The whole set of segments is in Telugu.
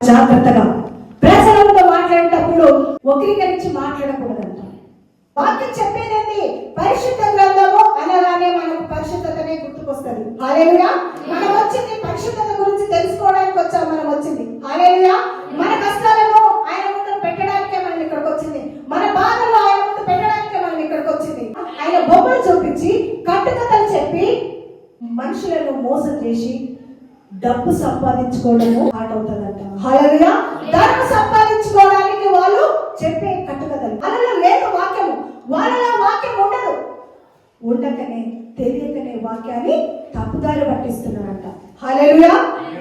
జాగ్రత్తగా ప్రజలతో మాట్లాడేటప్పుడు వక్రీకరించి మాట్లాడకూడదంట. వాక్యం చెప్పేదండి పరిశుద్ధ గ్రంథము అనగానే మనకు పరిశుద్ధతనే గుర్తుకొస్తుంది. హాలేలుయా మనం వచ్చింది పరిశుద్ధత గురించి తెలుసుకోవడానికి వచ్చాం మనం వచ్చింది. హాలేలుయా మన కష్టాలను ఆయన ముందు పెట్టడానికే మనం ఇక్కడికి వచ్చింది. మన బాధలు ఆయన ముందు పెట్టడానికే మనం ఇక్కడికి వచ్చింది. ఆయన బొమ్మలు చూపించి కట్టుకథలు చెప్పి మనుషులను మోసం చేసి డబ్బు సంపాదించుకోవడము ఆట అవుతుందంట. హల్లెలూయా. ధనం సంపాదించుకోవడానికి వాళ్ళు చెప్పే కట్టుకథలు. అలా లేదు వాక్యము వాళ్ళలో వాక్యం ఉండదు. ఉండకనే తెలియకనే వాక్యాన్ని తప్పుదారి పట్టిస్తున్నారంట. హలలుగా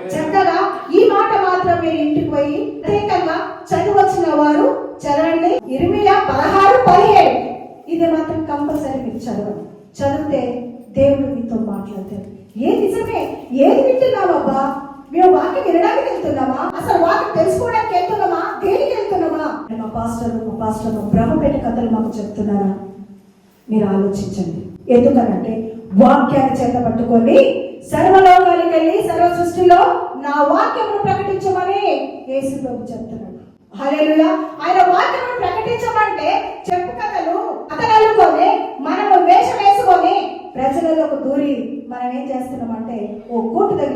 చక్కగా ఈ మాట మాత్రం మీరు ఇంటికి పోయి ప్రత్యేకంగా చదివచ్చిన వారు చదవండి. ఇరవై పదహారు పదిహేడు. ఇది మాత్రం కంపల్సరీ మీరు చదవండి. చదివితే దేవుడు మీతో మాట్లాడతాడు. ఏ నిజమే? ఏది వింటున్నామబ్బా మేము వాక్యం వినడానికి వెళ్తున్నామా? అసలు వాక్యం తెలుసుకోవడానికి వెళ్తున్నామా? దేనికి వెళ్తున్నామా? మా పాస్టర్ మా పాస్టర్ బ్రహ్మపేట కథలు మాకు చెప్తున్నారా? మీరు ఆలోచించండి. ఎందుకనంటే వాక్యాన్ని చేత పట్టుకొని సర్వలోకానికి వెళ్ళి సర్వ సృష్టిలో నా వాక్యమును ప్రకటించమని యేసు ప్రభు చెప్తున్నాడు. హల్లెలూయా. ఆయన వాక్యం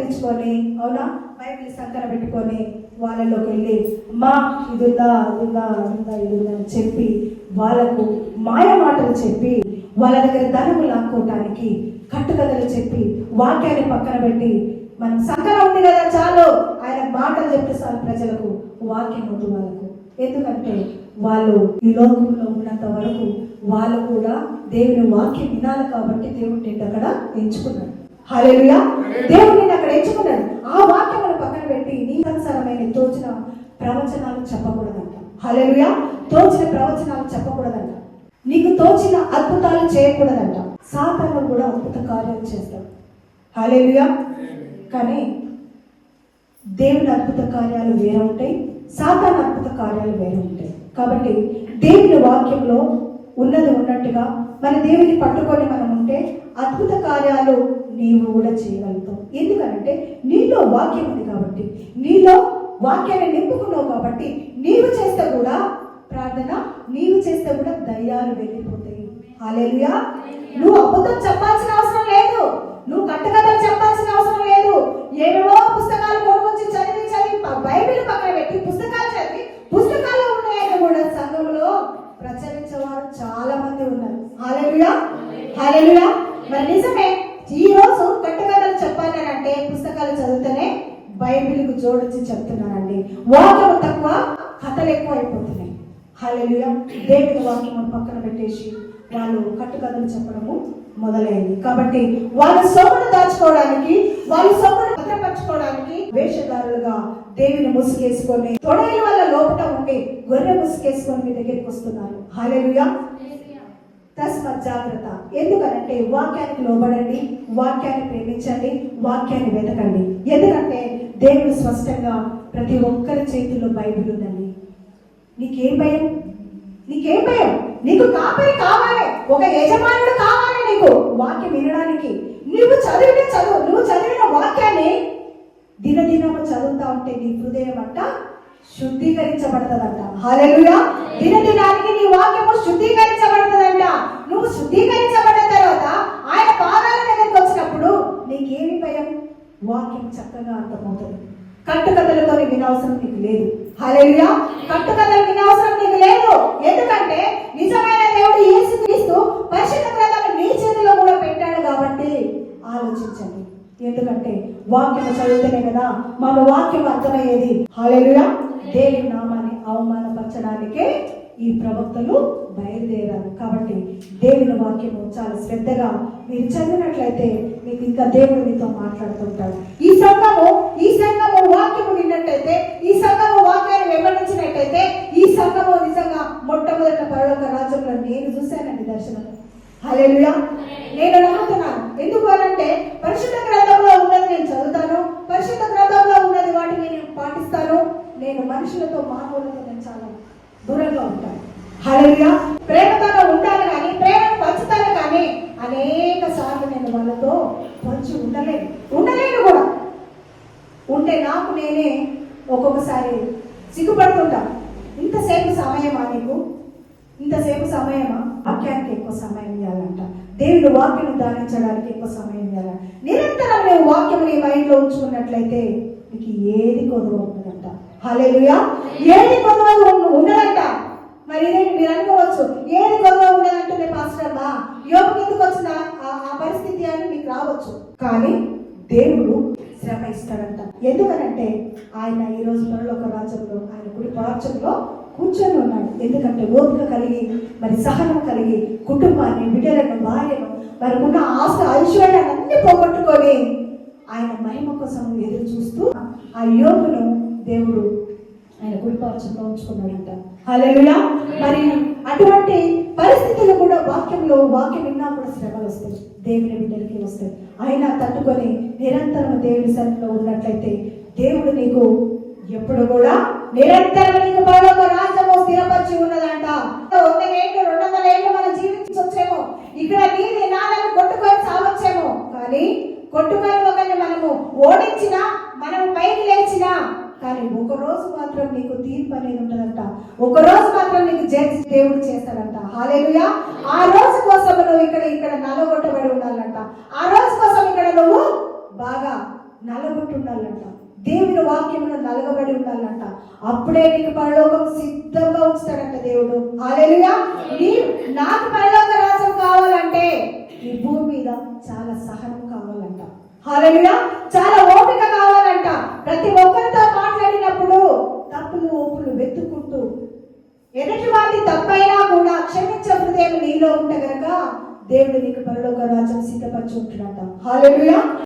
తెచ్చుకొని అవునా? బైబిల్ సంకర పెట్టుకొని వాళ్ళలోకి వెళ్ళి మా ఇది ఉందా అది ఉందా అది ఉందా ఇది ఉందా అని చెప్పి వాళ్ళకు మాయ మాటలు చెప్పి వాళ్ళ దగ్గర ధనము లాక్కోవటానికి కట్టుకథలు చెప్పి వాక్యాన్ని పక్కన పెట్టి మనం సంకర ఉంది కదా చాలు! ఆయన మాటలు చెప్తే చాలు ప్రజలకు వాక్యం వద్దు వాళ్ళకు. ఎందుకంటే వాళ్ళు ఈ లోకంలో ఉన్నంత వరకు వాళ్ళు కూడా దేవుని వాక్యం వినాలి కాబట్టి దేవుడిని అక్కడ ఎంచుకున్నాడు హల్లెలూయా. దేవుడు నేను అక్కడ ఎంచుకున్నాడు. ఆ వాక్యమును పక్కన పెట్టి నీ అనుసారమైన తోచిన ప్రవచనాలు చెప్పకూడదంట. హల్లెలూయా. తోచిన ప్రవచనాలు చెప్పకూడదంట. నీకు తోచిన అద్భుతాలు చేయకూడదంట. సాతాను కూడా అద్భుత కార్యాలు చేస్తాడు. హలేలుయా కానీ దేవుని అద్భుత కార్యాలు వేరే ఉంటాయి. సాధారణ అద్భుత కార్యాలు వేరే ఉంటాయి. కాబట్టి దేవుని వాక్యంలో ఉన్నది ఉన్నట్టుగా మన దేవుని పట్టుకొని మనం అద్భుత కార్యాలు నీవు కూడా చేయగలుగుతావు. ఎందుకంటే నీలో వాక్యం ఉంది కాబట్టి నీలో వాక్యాన్ని నింపుకున్నావు కాబట్టి నీవు చేస్తే కూడా ప్రార్థన నీవు చేస్తే కూడా దయ్యాలు వెళ్ళిపోతాయి. హాలేలుయా నువ్వు అబద్ధం చెప్పాల్సిన అవసరం లేదు. నువ్వు కట్టకథలు చెప్పాల్సిన అవసరం లేదు. ఏవేవో పుస్తకాలు కొనుక్కొచ్చి చదివి చదివి బైబిల్ పక్కన పెట్టి పుస్తకాలు చదివి పుస్తకాల్లో ఉన్నాయని కూడా సంఘంలో ప్రచరించేవారు చాలా మంది ఉన్నారు. హాలేలుయా హాలేలుయా మరి నిజమే ఈ రోజు కట్టుకథలు చెప్పాలని పుస్తకాలు చదివితేనే బైబిల్కు జోడించి చెప్తున్నానండి వాక్యం తక్కువ కథలు ఎక్కువ అయిపోతున్నాయి. హల్లెలూయా. దేవుని వాక్యం పక్కన పెట్టేసి వాళ్ళు కట్టుకథలు చెప్పడము మొదలైంది. కాబట్టి వాళ్ళ సొమ్మును దాచుకోవడానికి వాళ్ళ సొమ్మును భద్రపరచుకోవడానికి వేషధారులుగా దేవుని ముసుగేసుకొని తొడైల వల్ల లోపట ఉండి గొర్రె ముసుగేసుకొని మీ దగ్గరికి వస్తున్నారు. హల్లెలూయా. తస్మత్ జాగ్రత్త ఎందుకనంటే వాక్యానికి లోబడండి వాక్యాన్ని ప్రేమించండి వాక్యాన్ని వెతకండి. ఎందుకంటే దేవుడు స్పష్టంగా ప్రతి ఒక్కరి చేతిలో బైబిల్ ఉందండి. నీకేం భయం? నీకేం భయం? నీకు కాపరి కావాలి. ఒక యజమానుడు కావాలి నీకు. వాక్యం వినడానికి. నువ్వు చదివిన చదువు నువ్వు చదివిన వాక్యాన్ని దినదినము చదువుతా ఉంటే నీ హృదయం అంట శుద్ధీకరించబడుతుందంట. హాలెలుయా దినదినానికి నీ వాక్యము శుద్ధీకరించబడుతుందంట నువ్వు శుద్ధీకరించబడిన తర్వాత ఆయన పాదాల దగ్గరికి వచ్చినప్పుడు నీకేమి భయం? వాక్యం చక్కగా అర్థమవుతుంది. కట్టుకథలతో వినవసరం నీకు లేదు. హల్లెలూయా! కట్టుకథలు వినవసరం నీకు లేదు. ఎందుకంటే నిజమైన దేవుడు ఏసు క్రీస్తు పరిశుద్ధ గ్రంథాన్ని నీ చేతిలో కూడా పెట్టాడు కాబట్టి ఆలోచించండి. ఎందుకంటే వాక్యం చదివితేనే కదా మన వాక్యం అర్థమయ్యేది. హల్లెలూయా! దేవుని నామాన్ని అవమానపరచడానికే ఈ ప్రవక్తలు బయలుదేరారు. కాబట్టి దేవుని వాక్యము చాలా శ్రద్ధగా మీరు చదివినట్లయితే మీకు ఇంకా దేవుడు మీతో మాట్లాడుతుంటాడు. ఈ సంఘము ఈ సంఘము వాక్యము విన్నట్టయితే ఈ సంఘము వాక్యాన్ని వెంబడించినట్టయితే ఈ సంఘము నిజంగా మొట్టమొదట పరలోక రాజ్యంలో నేను చూశానండి దర్శనం. హల్లెలూయా! నేను నమ్ముతున్నాను. ఎందుకు అనంటే పరిశుద్ధ గ్రంథంలో ఉన్నది నేను చదువుతాను. పరిశుద్ధ గ్రంథంలో ఉన్నది వాటిని నేను పాటిస్తాను. నేను మనుషులతో మానవులతో నేను చాలా దూరంగా ఉంటాను హల్లెలూయా. ప్రేమతో ఉండాలి కానీ ప్రేమను పంచుతాను కానీ అనేక సార్లు నేను వాళ్ళతో పంచి ఉండలేను. ఉండలేను కూడా. ఉంటే నాకు నేనే ఒక్కొక్కసారి సిగ్గుపడుతుంటా. ఇంతసేపు సమయమా నీకు? ఇంతసేపు సమయమా? వాక్యానికి ఎక్కువ సమయం ఇవ్వాలంట. దేవుడు వాక్యం దానించడానికి ఎక్కువ సమయం ఇవ్వాలంట. నిరంతరం నువ్వు వాక్యం నీ మైండ్లో ఉంచుకున్నట్లయితే నీకు ఏది కొద్దు అవుతుందంట హాలేలుయా ఏది కొదువ ఉన్నదంట ఉండదంట. మరి ఇదే మీరు అనుకోవచ్చు? ఏది కొదువ ఉండదంటే పాస్టర్ మా యోగం ఎందుకు వచ్చిన? ఆ- ఆ పరిస్థితి అని మీకు రావచ్చు. కానీ దేవుడు శ్రమ ఇస్తాడంట. ఎందుకనంటే ఆయన ఈ రోజు ఒక రాజ్యంలో ఆయన కుడి రాజ్యంలో కూర్చొని ఉన్నాడు. ఎందుకంటే ఓపిక కలిగి మరి సహనం కలిగి కుటుంబాన్ని బిడ్డలను భార్యను మరి ఉన్న ఆశ ఐశ్వర్యాన్ని అన్ని పోగొట్టుకొని ఆయన మహిమ కోసం ఎదురు చూస్తూ ఆ యోగును దేవుడు ఆయన కుడిపార్చంలో ఉంచుకున్నాడంట. హల్లెలూయా. మరి అటువంటి పరిస్థితులు కూడా వాక్యంలో వాక్యం విన్నా కూడా శ్రమలు వస్తాయి. దేవుని బిడ్డలకి వస్తాయి. అయినా తట్టుకొని నిరంతరం దేవుని సన్నిలో ఉన్నట్లయితే దేవుడు నీకు ఎప్పుడు కూడా నిరంతరం నీకు పరలోక రాజ్యము స్థిరపరిచి ఉన్నదంట. ఒక రోజు మాత్రం నీకు జడ్జి దేవుడు చేస్తాడంట. హాలేలుయా ఆ రోజు కోసం నువ్వు ఇక్కడ ఇక్కడ నలగొట్టబడి ఉండాలంట. ఆ రోజు కోసం ఇక్కడ నువ్వు బాగా నలగొట్టి ఉండాలంట. దేవుని వాక్యంలో నలగబడి ఉండాలంట. అప్పుడే నీకు పరలోకం సిద్ధంగా ఉంచుతాడంట దేవుడు. హాలేలుయా నీ నాకు పరలోక రాజ్యం కావాలంటే ఈ భూమి మీద చాలా సహనం కావాలంట. హాలేలుయా చాలా ఓపిక కావాలంట. ప్రతి ఒక్క క్షమించే హృదయం నీలో ఉంటే గనక దేవుడు నీకు పరలోక రాజ్యం సిద్ధపరచి హాలెలుయా